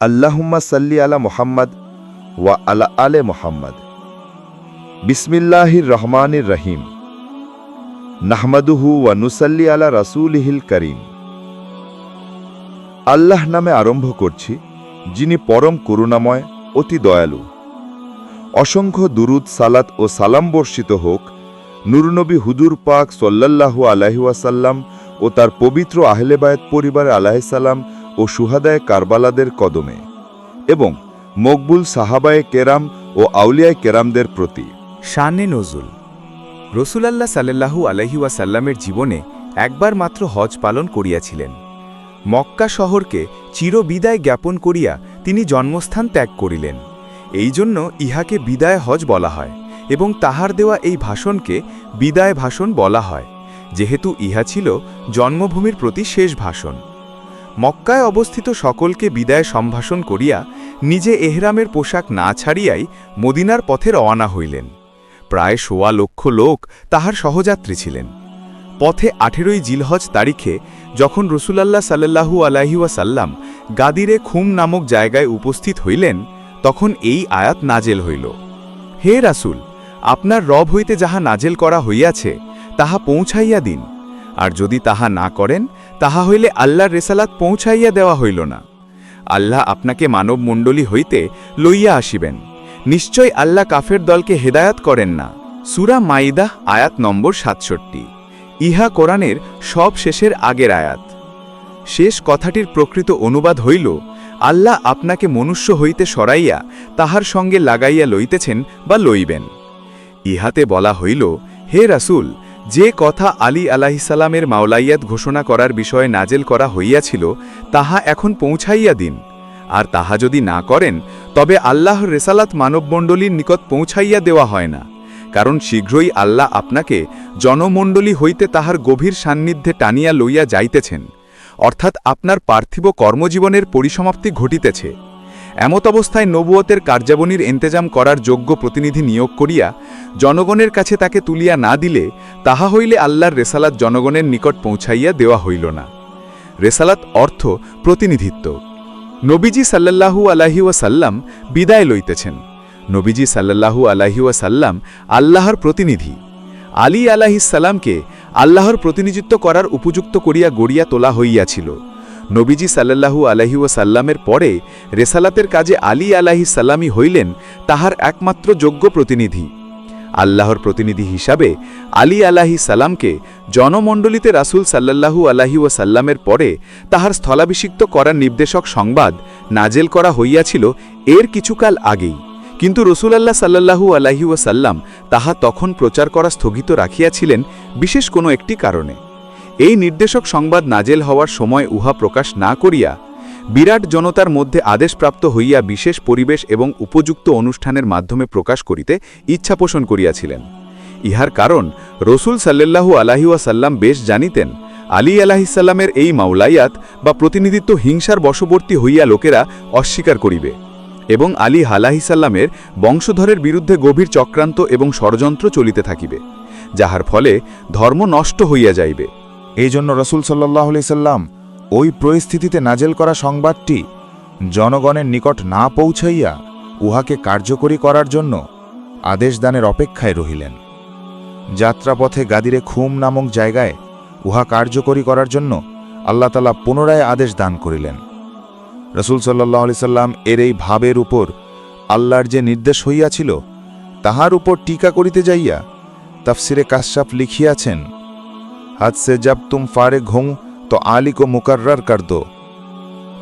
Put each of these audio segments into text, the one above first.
আল্লাহুম্মা সাল্লি আলা মোহাম্মদ ওয়া আলা আলে মোহাম্মদ। বিসমিল্লাহির রহমানির রহিম। নাহমাদুহু ওয়া নুসাল্লি আলা রাসূলিহিল করিম। আল্লাহ নামে আরম্ভ করছি, যিনি পরম করুণাময়, অতি দয়ালু। অসংখ্য দুরুদ, সালাত ও সালাম বর্ষিত হোক, নুরনবী হুজুর পাক সল্লাল্লাহু আলাইহি ওয়াসাল্লাম ও তার পবিত্র আহলেবায়ত পরিবার আলাহিসাল্লাম ও সুহাদায় কারবালাদের কদমে এবং মকবুল সাহাবায়ে কেরাম ও আউলিয়ায় কেরামদের প্রতি। শানে নজুল। রসুলাল্লাহ সাল্লাল্লাহু আলহি ওয়াসাল্লামের জীবনে একবার মাত্র হজ পালন করিয়াছিলেন। মক্কা শহরকে চিরবিদায় জ্ঞাপন করিয়া তিনি জন্মস্থান ত্যাগ করিলেন। এই জন্য ইহাকে বিদায় হজ বলা হয় এবং তাহার দেওয়া এই ভাষণকে বিদায় ভাষণ বলা হয়, যেহেতু ইহা ছিল জন্মভূমির প্রতি শেষ ভাষণ। মক্কায় অবস্থিত সকলকে বিদায় সম্ভাষণ করিয়া নিজে এহরামের পোশাক না ছাড়িয়াই মদিনার পথে রওয়ানা হইলেন। প্রায় সোয়া লক্ষ লোক তাহার সহযাত্রী ছিলেন। পথে আঠেরোই জিলহজ তারিখে যখন রসুলাল্লাহ সাল্লাহু আলাহিওয়াসাল্লাম গাদিরে খুম নামক জায়গায় উপস্থিত হইলেন, তখন এই আয়াত নাজেল হইল। হে রাসুল, আপনার রব হইতে যাহা নাজেল করা হইয়াছে, তাহা পৌঁছাইয়া দিন। আর যদি তাহা না করেন, তাহা হইলে আল্লাহর রেসালাত পৌঁছাইয়া দেওয়া হইল না। আল্লাহ আপনাকে মানব মণ্ডলী হইতে লইয়া আসিবেন। নিশ্চয় আল্লাহ কাফের দলকে হেদায়াত করেন না। সুরা মাইদাহ, আয়াত নম্বর সাতষট্টি। ইহা কোরআনের সব শেষের আগের আয়াত। শেষ কথাটির প্রকৃত অনুবাদ হইল, আল্লাহ আপনাকে মনুষ্য হইতে সরাইয়া তাহার সঙ্গে লাগাইয়া লইতেছেন বা লইবেন। ইহাতে বলা হইল, হে রাসূল যে কথা আলী আলাহিসাল্লামের মাওলাইয়াত ঘোষণা করার বিষয়ে নাজেল করা হইয়াছিল, তাহা এখন পৌঁছাইয়া দিন। আর তাহা যদি না করেন, তবে আল্লাহর রেসালাত মানবমণ্ডলীর নিকট পৌঁছাইয়া দেওয়া হয় না। কারণ শীঘ্রই আল্লাহ আপনাকে জনমণ্ডলী হইতে তাহার গভীর সান্নিধ্যে টানিয়া লইয়া যাইতেছেন। অর্থাৎ আপনার পার্থিব কর্মজীবনের পরিসমাপ্তি ঘটিতেছে। এমত অবস্থায় নবুয়তের কার্যাবনীর এন্তেজাম করার যোগ্য প্রতিনিধি নিয়োগ করিয়া জনগণের কাছে তাকে তুলিয়া না দিলে তাহা হইলে আল্লাহর রেসালাত জনগণের নিকট পৌঁছাইয়া দেওয়া হইল না। রেসালাত অর্থ প্রতিনিধিত্ব। নবীজি সাল্লাল্লাহু আলাহি ওয়াসাল্লাম বিদায় লইতেছেন। নবীজি সাল্লাল্লাহু আলাহি ওয়াসাল্লাম আল্লাহর প্রতিনিধি। আলী আলাহিসাল্লামকে আল্লাহর প্রতিনিধিত্ব করার উপযুক্ত করিয়া গড়িয়া তোলা হইয়াছিল। নবীজি সাল্লাল্লাহু আলহি ওয়াসাল্লামের পরে রেসালাতের কাজে আলী আলাহিসাল্লামই হইলেন তাহার একমাত্র যোগ্য প্রতিনিধি। আল্লাহর প্রতিনিধি হিসাবে আলী আলাহি সাল্লামকে জনমণ্ডলীতে রাসূল সাল্লাল্লাহু আলাহি ওয়াসাল্লামের পরে তাহার স্থলাভিষিক্ত করার নির্দেশক সংবাদ নাজেল করা হইয়াছিল এর কিছুকাল আগেই। কিন্তু রসুলাল্লাহ সাল্লাল্লাহু আলাহি সাল্লাম তাহা তখন প্রচার করা স্থগিত রাখিয়াছিলেন বিশেষ কোনো একটি কারণে। এই নির্দেশক সংবাদ নাজেল হওয়ার সময় উহা প্রকাশ না করিয়া বিরাট জনতার মধ্যে আদেশপ্রাপ্ত হইয়া বিশেষ পরিবেশ এবং উপযুক্ত অনুষ্ঠানের মাধ্যমে প্রকাশ করিতে ইচ্ছা পোষণ করিয়াছিলেন। ইহার কারণ, রসুল সাল্লাল্লাহু আলাহিউসাল্লাম বেশ জানিতেন, আলী আলাহিসাল্লামের এই মাওলাইয়াত বা প্রতিনিধিত্ব হিংসার বশবর্তী হইয়া লোকেরা অস্বীকার করিবে এবং আলী হালাহিসাল্লামের বংশধরের বিরুদ্ধে গভীর চক্রান্ত এবং ষড়যন্ত্র চলিতে থাকিবে, যাহার ফলে ধর্ম নষ্ট হইয়া যাইবে। এই জন্য রসুল সাল্লাহ সাল্লাম ওই পরিস্থিতিতে নাজেল করা সংবাদটি জনগণের নিকট না পৌঁছাইয়া উহাকে কার্যকরী করার জন্য আদেশদানের অপেক্ষায় রহিলেন। যাত্রাপথে গাদিরে খুম নামক জায়গায় উহা কার্যকরী করার জন্য আল্লাহ তালা পুনরায় আদেশ দান করিলেন। রসুল সাল্লাহ সাল্লাম এর এই ভাবের উপর আল্লাহর যে নির্দেশ হইয়াছিল, তাহার উপর টিকা করিতে যাইয়া তাফসিরে কাশ্যাপ লিখিয়াছেন হাত সে জব তুম ফারে ঘুম তো আলী কো মুকার্রার কর দো।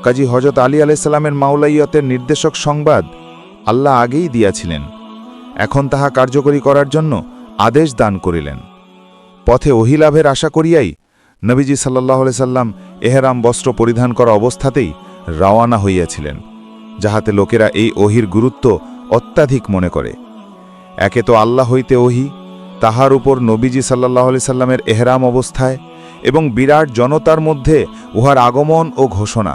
কাজী হজরত আলী আলাইসাল্লামের মাওলাইয়তের নির্দেশক সংবাদ আল্লাহ আগেই দিয়াছিলেন। এখন তাহা কার্যকরী করার জন্য আদেশ দান করিলেন। পথে ওহিলাভের আশা করিয়াই নবীজি সাল্লাহ সাল্লাম এহেরাম বস্ত্র পরিধান করা অবস্থাতেই রওয়ানা হইয়াছিলেন, যাহাতে লোকেরা এই ওহির গুরুত্ব অত্যাধিক মনে করে। একে তো আল্লাহ হইতে ওহি তাহার উপর নবীজি সাল্লাহ সাল্লামের এহরাম অবস্থায় এবং বিরাট জনতার মধ্যে উহার আগমন ও ঘোষণা।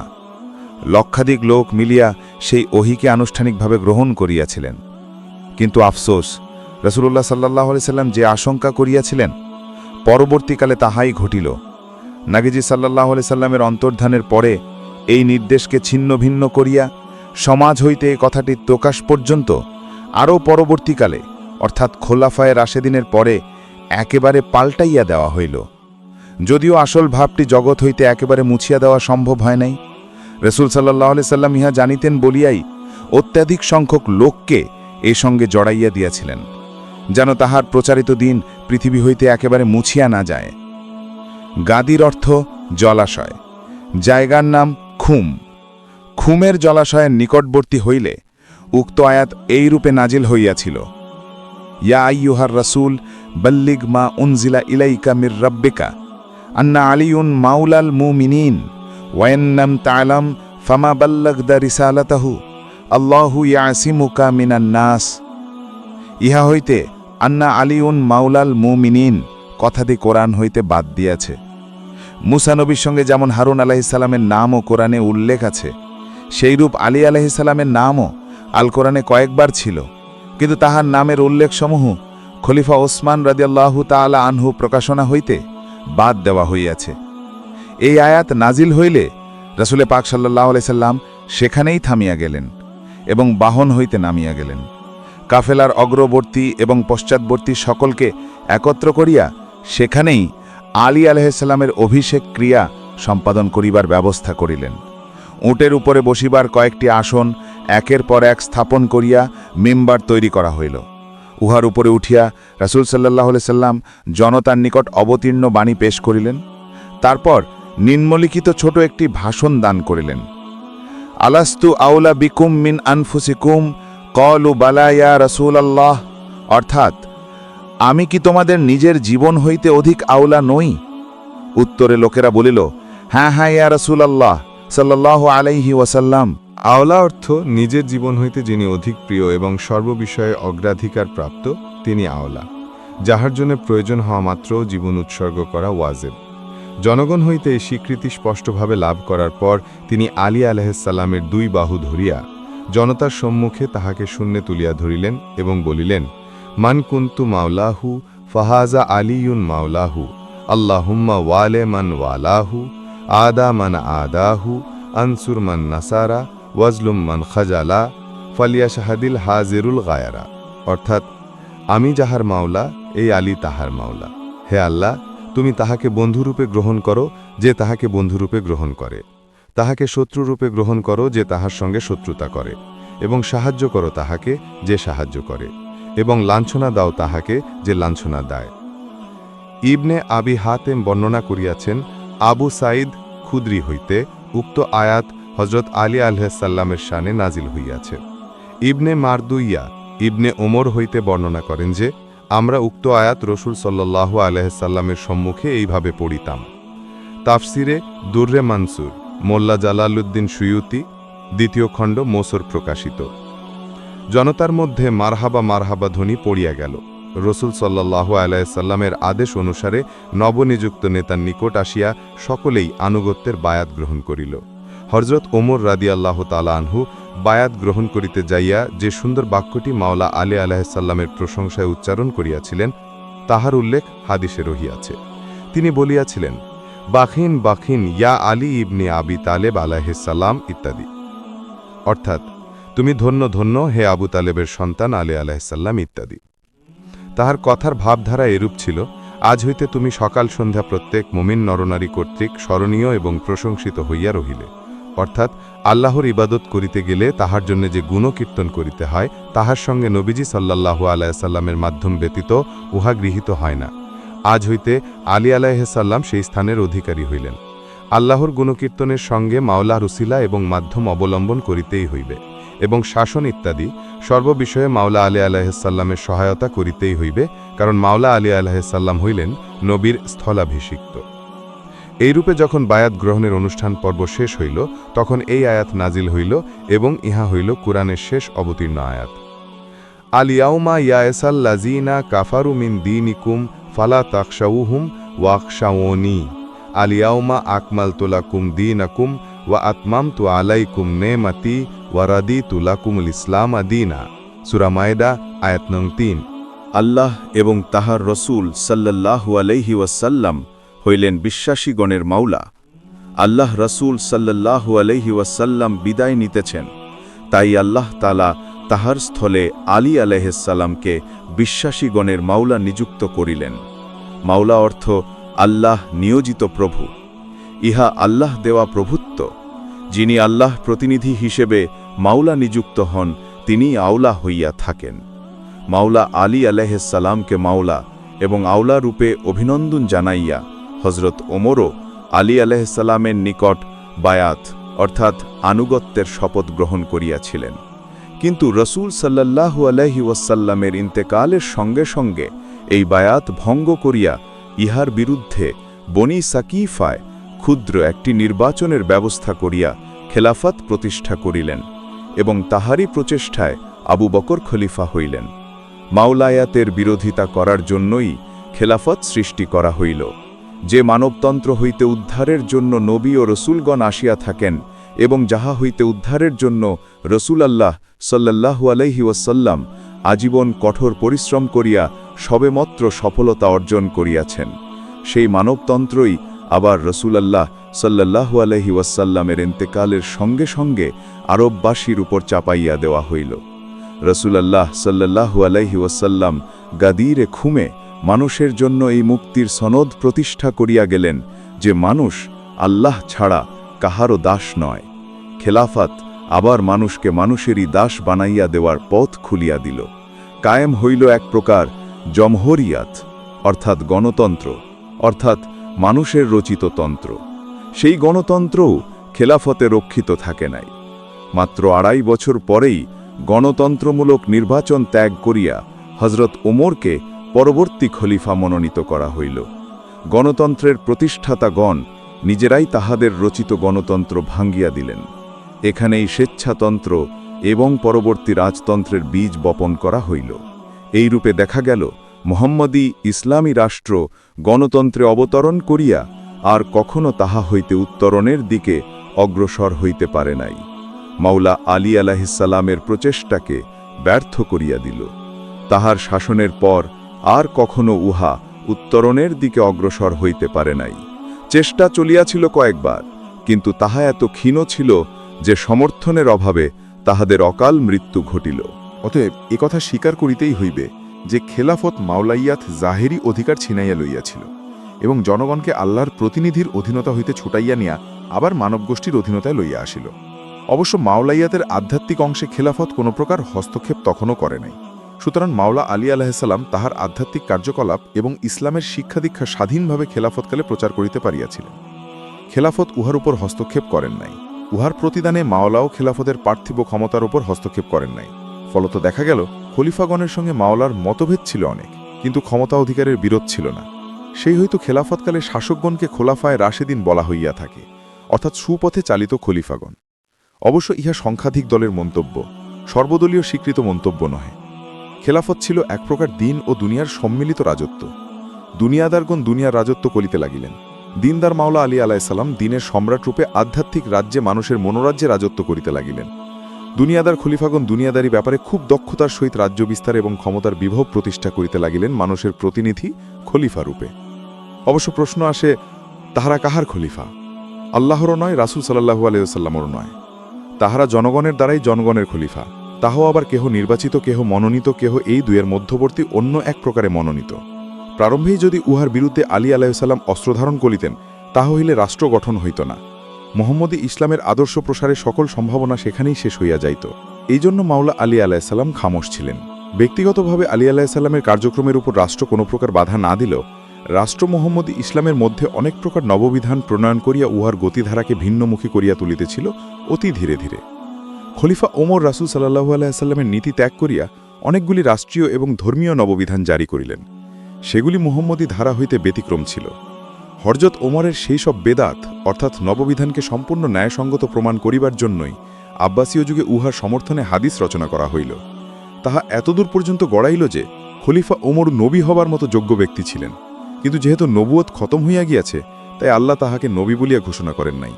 লক্ষাধিক লোক মিলিয়া সেই ওহিকে আনুষ্ঠানিকভাবে গ্রহণ করিয়াছিলেন। কিন্তু আফসোস রসুল্লাহ সাল্লাহ সাল্লাম যে আশঙ্কা করিয়াছিলেন, পরবর্তীকালে তাহাই ঘটিল। নাগিজি সাল্লাহ সাল্লামের অন্তর্ধানের পরে এই নির্দেশকে ছিন্ন ভিন্ন করিয়া সমাজ হইতে এ কথাটির প্রকাশ পর্যন্ত আরও পরবর্তীকালে অর্থাৎ খোলাফায় রাশেদিনের পরে একেবারে পাল্টাইয়া দেওয়া হইল। যদিও আসল ভাবটি জগৎ হইতে একেবারে মুছিয়া দেওয়া সম্ভব হয় নাই। রসুল সাল্লাহ সাল্লাম ইহা জানিতেন বলিয়াই অত্যাধিক সংখ্যক লোককে এ সঙ্গে জড়াইয়া দিয়াছিলেন, যেন তাহার প্রচারিত দিন পৃথিবী হইতে একেবারে মুছিয়া না যায়। গাদির অর্থ জলাশয়, জায়গার নাম খুম। খুমের জলাশয়ের নিকটবর্তী হইলে উক্ত আয়াত এই রূপে নাজিল হইয়াছিল। ইয়া আইয়ুহার রাসূল বল্লিগ মা উনজিলা ইলাইকা মির রব্বিকা আন্না আলিউন মাউলাল ওয়ান্নাম তালাম ফামা বাল্লাগদা রিসালাতাহু আল্লাহু ইয়াসিমুকা মিনান নাস ইহা হইতে আন্না আলিউন মাউলাল মুমিনিন কথাটি কোরআন হইতে বাদ দিয়াছে। মুসা নবীর সঙ্গে যেমন হারুন আলাহিসাল্লামের নামও কোরআনে উল্লেখ আছে, সেইরূপ আলী আলাহিসাল্লামের নামও আল কোরআনে কয়েকবার ছিল। কিন্তু তাহার নামের উল্লেখসমূহ খলিফা ওসমান রাদিয়াল্লাহু তাআলা আনহু প্রকাশনা হইতে বাদ দেওয়া হইয়াছে। এই আয়াত নাজিল হইলে রসুলে পাক সাল্লাহ সাল্লাম সেখানেই থামিয়া গেলেন এবং বাহন হইতে নামিয়া গেলেন। কাফেলার অগ্রবর্তী এবং পশ্চাৎবর্তী সকলকে একত্র করিয়া সেখানেই আলী আলহামের অভিষেক ক্রিয়া সম্পাদন করিবার ব্যবস্থা করিলেন। উটের উপরে বসিবার কয়েকটি আসন একের পর এক স্থাপন করিয়া মেম্বার তৈরি করা হইল। উহার উপরে উঠিয়া রাসুল সাল্লাহ সাল্লাম জনতার নিকট অবতীর্ণ বাণী পেশ করিলেন। তারপর নিম্নলিখিত ছোট একটি ভাষণ দান করিলেন। আলাস্তু আউলা বিকুম মিন আনফুসিকুম কলু বালাইয়া রসুল আল্লাহ অর্থাৎ, আমি কি তোমাদের নিজের জীবন হইতে অধিক আউলা নই? উত্তরে লোকেরা বলিল হ্যাঁ হ্যাঁ ইয়া রসুল আল্লাহ সাল্লাহ আলাইহি ওয়াসাল্লাম। আওলা অর্থ নিজের জীবন হইতে যিনি অধিক প্রিয় এবং সর্ববিষয়ে অগ্রাধিকার প্রাপ্ত, তিনি আওলা, যাহার জন্য প্রয়োজন হওয়া মাত্র জীবন উৎসর্গ করা ওয়াজেব। জনগণ হইতে স্বীকৃতি স্পষ্টভাবে লাভ করার পর তিনি আলী আলাহিসাল্লামের দুই বাহু ধরিয়া জনতার সম্মুখে তাহাকে শূন্যে তুলিয়া ধরিলেন এবং বলিলেন, মান কুন্তু মাওলাহু, ফাহাজা আলিউন মাওলাহু, আল্লাহুম্মা ওয়ালে মান ওয়ালাহু। আদা মান আদাহু, আনসুর মান নাসারা, ওয়াজলুম মান খাজালা ফালিয়া শাহাদিল হাজিরুল গায়ারা। অর্থাৎ, আমি যাহার মাওলা, এই আলী তাহার মাওলা। হে আল্লাহ, তুমি তাহাকে বন্ধুরূপে গ্রহণ করো, যে তাহাকে বন্ধুরূপে গ্রহণ করে। তাহাকে শত্রুরূপে গ্রহণ করো, যে তাহার সঙ্গে শত্রুতা করে। এবং সাহায্য করো তাহাকে, যে সাহায্য করে। এবং লাঞ্ছনা দাও তাহাকে, যে লাঞ্ছনা দেয়। ইবনে আবি হাতেম বর্ণনা করিয়াছেন আবু সাইদ খুদ্রি হইতে উক্ত আয়াত হজরত আলী আলহাসাল্লামের শানে নাজিল হইয়াছে। ইবনে মারদুইয়া ইবনে ওমর হইতে বর্ণনা করেন যে, আমরা উক্ত আয়াত রসুল সাল্লাহ আলহাসাল্লামের সম্মুখে এইভাবে পড়িতাম। তাফসিরে দুর্রে মানসুর, মোল্লা জালালউদ্দিন সুয়ুতি, দ্বিতীয় খণ্ড মোসর প্রকাশিত। জনতার মধ্যে মারহাবা মারহাবা ধ্বনি পড়িয়া গেল। রসুল সাল্লাহ আলাইসাল্লামের আদেশ অনুসারে নবনিযুক্ত নেতার নিকট আসিয়া সকলেই আনুগত্যের বায়াত গ্রহণ করিল। হজরত ওমর রাদি আল্লাহ আনহু বায়াত গ্রহণ করিতে যাইয়া যে সুন্দর বাক্যটি মাওলা আলী আলাহিসাল্লামের প্রশংসায় উচ্চারণ করিয়াছিলেন, তাহার উল্লেখ হাদিসে রহিয়াছে। তিনি বলিয়াছিলেন, বাখিন বাখিন, ইয়া আলী ইবনে আবি তালেব আলাহিসাল্লাম ইত্যাদি। অর্থাৎ, তুমি ধন্য ধন্য, হে আবু তালেবের সন্তান আলী আলাহিসাল্লাম ইত্যাদি। তাহার কথার ভাবধারা এরূপ ছিল, আজ হইতে তুমি সকাল সন্ধ্যা প্রত্যেক মুমিন নরনারী কর্তৃক স্মরণীয় এবং প্রশংসিত হইয়া রহিলে। অর্থাৎ আল্লাহর ইবাদত করিতে গেলে তাহার জন্য যে গুণকীর্তন করিতে হয়, তাহার সঙ্গে নবীজি সাল্লাল্লাহু আলাইসাল্লামের মাধ্যম ব্যতীত উহা গৃহীত হয় না। আজ হইতে আলী আলাইসাল্লাম সেই স্থানের অধিকারী হইলেন। আল্লাহর গুণকীর্তনের সঙ্গে মাওলা রুসিলা এবং মাধ্যম অবলম্বন করিতেই হইবে। এবং শাসন ইত্যাদি সর্ববিষয়ে মাওলা আলী আলাহিসাল্লামের সহায়তা করিতেই হইবে, কারণ মাওলা আলী আলাহিসাল্লাম হইলেন নবীর স্থলাভিষিক্ত। এইরূপে যখন বায়াত গ্রহণের অনুষ্ঠান পর্ব শেষ হইল, তখন এই আয়াত নাজিল হইল এবং ইহা হইল কুরআনের শেষ অবতীর্ণ আয়াত। আলিয়াউমা ইয়ায়েসাল লাজিনা কাফারু মিন দিনিকুম ফালা তাকশাউহুম ওয়াকশাওনি আলিয়াউমা আকমাল তুলাকুম দিনাকুম ওয়া আতমামতু আলাইকুম নেমাতি ওয়ারাদি তুলাকুমুল ইসলাম আদিনা সুরামায়দা আয়াত নং তিন। আল্লাহ এবং তাহার রসুল সাল্লাল্লাহু আলাইহি ওয়াসাল্লাম হইলেন বিশ্বাসীগণের মাওলা। আল্লাহ রসুল সাল্লাল্লাহু আলাইহি ওয়াসাল্লাম বিদায় নিতেছেন। তাই আল্লাহ তালা তাহার স্থলে আলী আলহালামকে বিশ্বাসীগণের মাওলা নিযুক্ত করিলেন। মাওলা অর্থ আল্লাহ নিয়োজিত প্রভু। ইহা আল্লাহ দেওয়া প্রভুত্ব। যিনি আল্লাহ প্রতিনিধি হিসেবে মাওলা নিযুক্ত হন, তিনি আওলা হইয়া থাকেন। মাওলা আলী আলাইসাল্লামকে মাওলা এবং আওলা রূপে অভিনন্দন জানাইয়া হজরত ওমরও আলী আলাইসাল্লামের নিকট বায়াত, অর্থাৎ আনুগত্যের শপথ গ্রহণ করিয়াছিলেন। কিন্তু রসুল সাল্লাল্লাহু আলহি ওয়াসাল্লামের ইন্তেকালের সঙ্গে সঙ্গে এই বায়াত ভঙ্গ করিয়া ইহার বিরুদ্ধে বনি সাকিফায় ক্ষুদ্র একটি নির্বাচনের ব্যবস্থা করিয়া খেলাফত প্রতিষ্ঠা করিলেন এবং তাহারই প্রচেষ্টায় আবু বকর খলিফা হইলেন। মাওলায়াতের বিরোধিতা করার জন্যই খেলাফত সৃষ্টি করা হইল। যে মানবতন্ত্র হইতে উদ্ধারের জন্য নবী ও রসুলগণ আসিয়া থাকেন এবং যাহা হইতে উদ্ধারের জন্য রসুল আল্লাহ সাল্লাহু আলহি ওয়াসাল্লাম আজীবন কঠোর পরিশ্রম করিয়া সবেমাত্র সফলতা অর্জন করিয়াছেন। সেই মানবতন্ত্রই আবার রসুলাল্লাহ সাল্লাহু আলহি ওয়াসাল্লামের এন্তেকালের সঙ্গে সঙ্গে আরববাসীর উপর চাপাইয়া দেওয়া হইল। রসুলাল্লাহ সাল্লাহু আলহি ওয়াসাল্লাম গাদিরে খুমে মানুষের জন্য এই মুক্তির সনদ প্রতিষ্ঠা করিয়া গেলেন যে মানুষ আল্লাহ ছাড়া কাহারও দাস নয়। খেলাফাত আবার মানুষকে মানুষেরই দাস বানাইয়া দেওয়ার পথ খুলিয়া দিল। কায়েম হইল এক প্রকার জমহরিয়াত, অর্থাৎ গণতন্ত্র, অর্থাৎ মানুষের রচিত তন্ত্র। সেই গণতন্ত্রও খেলাফতে রক্ষিত থাকে নাই। মাত্র আড়াই বছর পরেই গণতন্ত্রমূলক নির্বাচন ত্যাগ করিয়া হজরত ওমরকে পরবর্তী খলিফা মনোনীত করা হইল। গণতন্ত্রের প্রতিষ্ঠাতাগণ নিজেরাই তাহাদের রচিত গণতন্ত্র ভাঙ্গিয়া দিলেন। এখানেই স্বেচ্ছাতন্ত্র এবং পরবর্তী রাজতন্ত্রের বীজ বপন করা হইল। এই রূপে দেখা গেল, মোহাম্মদী ইসলামী রাষ্ট্র গণতন্ত্রে অবতরণ করিয়া আর কখনো তাহা হইতে উত্তরণের দিকে অগ্রসর হইতে পারে নাই। মাওলা আলী আলাহিসাল্লামের প্রচেষ্টাকে ব্যর্থ করিয়া দিল। তাহার শাসনের পর আর কখনো উহা উত্তরণের দিকে অগ্রসর হইতে পারে নাই। চেষ্টা চলিয়াছিল কয়েকবার, কিন্তু তাহা এত ক্ষীণ ছিল যে সমর্থনের অভাবে তাহাদের অকাল মৃত্যু ঘটিল। অতএব একথা স্বীকার করিতেই হইবে যে খেলাফত মাওলাইয়াত জাহেরি অধিকার ছিনাইয়া লইয়াছিল এবং জনগণকে আল্লাহর প্রতিনিধির অধীনতা হইতে ছুটাইয়া নিয়া আবার মানবগোষ্ঠীর অধীনতায় লইয়া আসিল। অবশ্য মাওলাইয়াতের আধ্যাত্মিক অংশে খেলাফত কোনো প্রকার হস্তক্ষেপ তখনও করে নাই। সুতরাং মাওলা আলী আলাহিসাল্লাম তাহার আধ্যাত্মিক কার্যকলাপ এবং ইসলামের শিক্ষা দীক্ষা স্বাধীনভাবে খেলাফতকালে প্রচার করিতে পারিয়াছিলেন। খেলাফত উহার উপর হস্তক্ষেপ করেন নাই। উহার প্রতিদানে মাওলাও খেলাফতের পার্থিব ক্ষমতার উপর হস্তক্ষেপ করেন নাই। ফলত দেখা গেল, খলিফাগণের সঙ্গে মাওলার মতভেদ ছিল অনেক, কিন্তু ক্ষমতা অধিকারের বিরোধ ছিল না। সেই হয়তো খেলাফতকালে শাসকগণকে খোলাফায় রাশেদিন বলা হইয়া থাকে, অর্থাৎ সুপথে চালিত খলিফাগণ। অবশ্য ইহা সংখ্যাধিক দলের মন্তব্য, সর্বদলীয় স্বীকৃত মন্তব্য নহে। খেলাফত ছিল এক প্রকার দিন ও দুনিয়ার সম্মিলিত রাজত্ব। দুনিয়াদারগণ দুনিয়ার রাজত্ব করিতে লাগিলেন। দিনদার মাওলা আলী আলাইসাল্লাম দিনের সম্রাটরূপে আধ্যাত্মিক রাজ্যে মানুষের মনোরাজ্যে রাজত্ব করিতে লাগিলেন। দুনিয়াদার খলিফাগণ দুনিয়াদারি ব্যাপারে খুব দক্ষতার সহিত রাজ্য বিস্তার এবং ক্ষমতার বিভব প্রতিষ্ঠা করিতে লাগিলেন মানুষের প্রতিনিধি খলিফা রূপে। অবশ্য প্রশ্ন আসে, তাহারা কাহার খলিফা? আল্লাহরও নয়, রাসুল সাল্লাহু আলাইসাল্লামরও নয়। তাহারা জনগণের দ্বারাই জনগণের খলিফা। তাহাও আবার কেহ নির্বাচিত, কেহ মনোনীত, কেহ এই দুয়ের মধ্যবর্তী অন্য এক প্রকারে মনোনীত। প্রারম্ভেই যদি উহার বিরুদ্ধে আলী আলাইসাল্লাম অস্ত্রধারণ করিতেন তাহা হইলে রাষ্ট্র গঠন হইত না। মোহাম্মদী ইসলামের আদর্শ প্রসারে সকল সম্ভাবনা সেখানেই শেষ হইয়া যাইত। এই জন্য মাওলা আলী আলাইসাল্লাম খামোশ ছিলেন। ব্যক্তিগতভাবে আলী আলাইসাল্লামের কার্যক্রমের উপর রাষ্ট্র কোনো প্রকার বাধা না দিলেও, রাষ্ট্র মোহাম্মদী ইসলামের মধ্যে অনেক প্রকার নববিধান প্রণয়ন করিয়া উহার গতিধারাকে ভিন্নমুখী করিয়া তুলিতেছিল অতি ধীরে ধীরে। খলিফা ওমর রাসুল সাল্লাহু আলাইসাল্লামের নীতি ত্যাগ করিয়া অনেকগুলি রাষ্ট্রীয় এবং ধর্মীয় নববিধান জারি করিলেন। সেগুলি মোহাম্মদী ধারা হইতে ব্যতিক্রম ছিল। হরজত ওমরের সেই সব বেদাত, অর্থাৎ নববিধানকে সম্পূর্ণ ন্যায়সঙ্গত প্রমাণ করিবার জন্যই আব্বাসীয় যুগে উহার সমর্থনে হাদিস রচনা করা হইল। তাহা এতদূর পর্যন্ত গড়াইল যে, খলিফা ওমর নবী হবার মতো যোগ্য ব্যক্তি ছিলেন। কিন্তু যেহেতু নবুয়ত খতম হইয়া গিয়াছে, তাই আল্লাহ তাহাকে নবী বলিয়া ঘোষণা করেন নাই।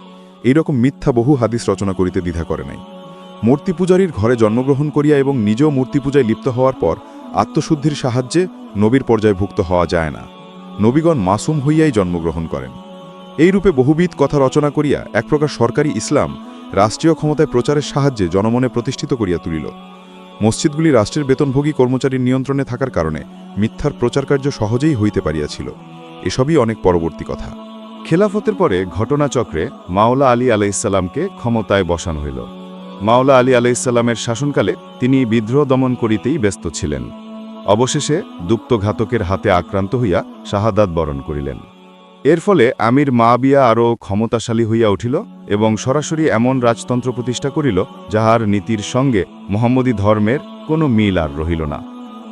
এইরকম মিথ্যা বহু হাদিস রচনা করিতে দ্বিধা করে নাই। মূর্তি পূজারীর ঘরে জন্মগ্রহণ করিয়া এবং নিজেও মূর্তি পূজায় লিপ্ত হওয়ার পর আত্মশুদ্ধির সাহায্যে নবীর পর্যায়ভুক্ত হওয়া যায় না। নবীগণ মাসুম হইয়াই জন্মগ্রহণ করেন। এই রূপে বহুবিধ কথা রচনা করিয়া এক প্রকার সরকারি ইসলাম রাষ্ট্রীয় ক্ষমতায় প্রচারের সাহায্যে জনমনে প্রতিষ্ঠিত করিয়া তুলিল। মসজিদগুলি রাষ্ট্রের বেতনভোগী কর্মচারীর নিয়ন্ত্রণে থাকার কারণে মিথ্যার প্রচারকার্য সহজেই হইতে পারিয়াছিল। এসবই অনেক পরবর্তী কথা। খেলাফতের পরে ঘটনাচক্রে মাওলা আলী আলাইসাল্লামকে ক্ষমতায় বসানো হইল। মাওলা আলী আলাইসাল্লামের শাসনকালে তিনি বিদ্রোহ দমন করিতেই ব্যস্ত ছিলেন। অবশেষে দুপ্তঘাতকের হাতে আক্রান্ত হইয়া শাহাদাত বরণ করিলেন। এর ফলে আমির মাবিয়া আরও ক্ষমতাশালী হইয়া উঠিল এবং সরাসরি এমন রাজতন্ত্র প্রতিষ্ঠা করিল যাহার নীতির সঙ্গে মোহাম্মদী ধর্মের কোনো মিল আর রহিল না।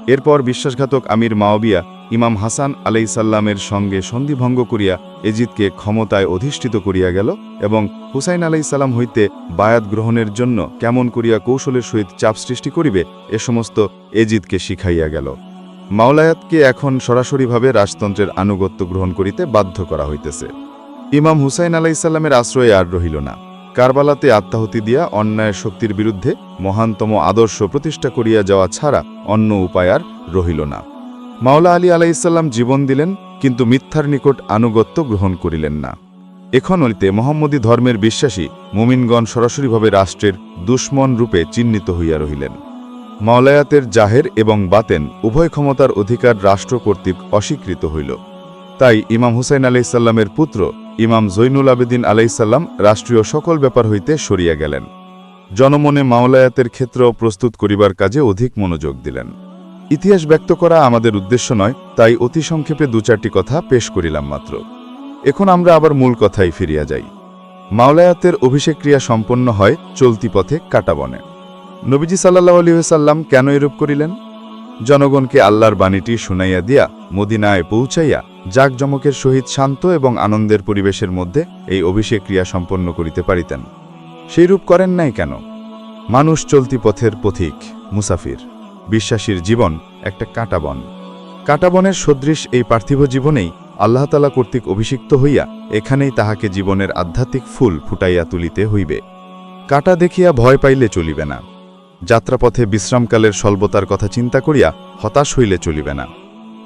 এরপর বিশ্বাসঘাতক আমির মাওবিয়া ইমাম হাসান আলাইসাল্লামের সঙ্গে সন্ধিভঙ্গ করিয়া এজিদকে ক্ষমতায় অধিষ্ঠিত করিয়া গেল এবং হুসাইন আলাইসাল্লাম হইতে বায়াত গ্রহণের জন্য কেমন করিয়া কৌশলের সহিত চাপ সৃষ্টি করিবে, এ সমস্ত এজিদকে শিখাইয়া গেল। মাওলায়াতকে এখন সরাসরিভাবে রাজতন্ত্রের আনুগত্য গ্রহণ করিতে বাধ্য করা হইতেছে। ইমাম হুসাইন আলাইসাল্লামের আশ্রয়ে আর রহিল না। কারবালাতে আত্মাহুতি দিয়া অন্যায়ের শক্তির বিরুদ্ধে মহানতম আদর্শ প্রতিষ্ঠা করিয়া যাওয়া ছাড়া অন্য উপায় আর রহিল না। মাওলা আলী আলাইসাল্লাম জীবন দিলেন, কিন্তু মিথ্যার নিকট আনুগত্য গ্রহণ করিলেন না। এখন হইতে মোহাম্মদী ধর্মের বিশ্বাসী মুমিনগণ সরাসরিভাবে রাষ্ট্রের দুশ্মন রূপে চিহ্নিত হইয়া রহিলেন। মাওলায়াতের জাহের এবং বাতেন উভয় ক্ষমতার অধিকার রাষ্ট্র কর্তৃক অস্বীকৃত হইল। তাই ইমাম হুসাইন আলাইসাল্লামের পুত্র ইমাম জৈনুল আবেদিন আলাইসাল্লাম রাষ্ট্রীয় সকল ব্যাপার হইতে সরিয়া গেলেন। জনমনে মাওলায়াতের ক্ষেত্র প্রস্তুত করিবার কাজে অধিক মনোযোগ দিলেন। ইতিহাস ব্যক্ত করা আমাদের উদ্দেশ্য নয়, তাই অতি সংক্ষেপে দু চারটি কথা পেশ করিলাম মাত্র। এখন আমরা আবার মূল কথাই ফিরিয়া যাই। মাওলায়াতের অভিষেক ক্রিয়া সম্পন্ন হয় চলতি পথে কাটাবনে নবীজি সাল্লাহ আলিহাসাল্লাম কেন এরূপ করিলেন? জনগণকে আল্লাহর বাণীটি শুনাইয়া দিয়া মদিনায় পৌঁছাইয়া জাকজমকের সহিত শান্ত এবং আনন্দের পরিবেশের মধ্যে এই অভিষেক ক্রিয়া সম্পন্ন করিতে পারিতেন। সেইরূপ করেন নাই কেন? মানুষ চলতি পথের পথিক, মুসাফির। বিশ্বাসীর জীবন একটা কাঁটাবন। কাঁটাবনের সদৃশ এই পার্থিব জীবনেই আল্লাহতালা কর্তৃক অভিষিক্ত হইয়া এখানেই তাহাকে জীবনের আধ্যাত্মিক ফুল ফুটাইয়া তুলিতে হইবে। কাটা দেখিয়া ভয় পাইলে চলিবে না। যাত্রাপথে বিশ্রামকালের স্বল্পতার কথা চিন্তা করিয়া হতাশ হইলে চলিবে না।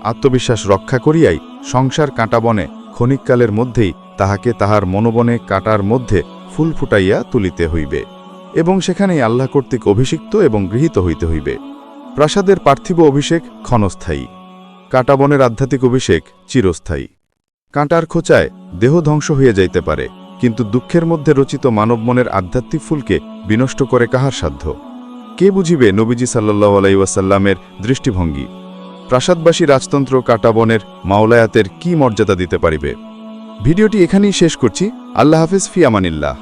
আত্মবিশ্বাস রক্ষা করিয়াই সংসার কাঁটাবনে ক্ষণিককালের মধ্যেই তাহাকে তাহার মনোবনে কাটার মধ্যে ফুল ফুটাইয়া তুলিতে হইবে এবং সেখানেই আল্লাহ কর্তৃক অভিষিক্ত এবং গৃহীত হইতে হইবে। প্রাসাদের পার্থিব অভিষেক ক্ষণস্থায়ী। কাঁটাবনের আধ্যাত্মিক অভিষেক চিরস্থায়ী। কাঁটার খোঁচায় দেহ ধ্বংস হয়ে যাইতে পারে, কিন্তু দুঃখের মধ্যে রচিত মানব মনের আধ্যাত্মিক ফুলকে বিনষ্ট করে কাহার সাধ্য? কে বুঝিবে নবীজি সাল্লাহ আলাইসাল্লামের দৃষ্টিভঙ্গি? প্রাসাদবাসী রাজতন্ত্র কাটাবনের মাওলায়াতের কি মর্যাদা দিতে পারিবে? ভিডিওটি এখানেই শেষ করছি। আল্লাহ হাফিজ, ফি আমানিল্লাহ।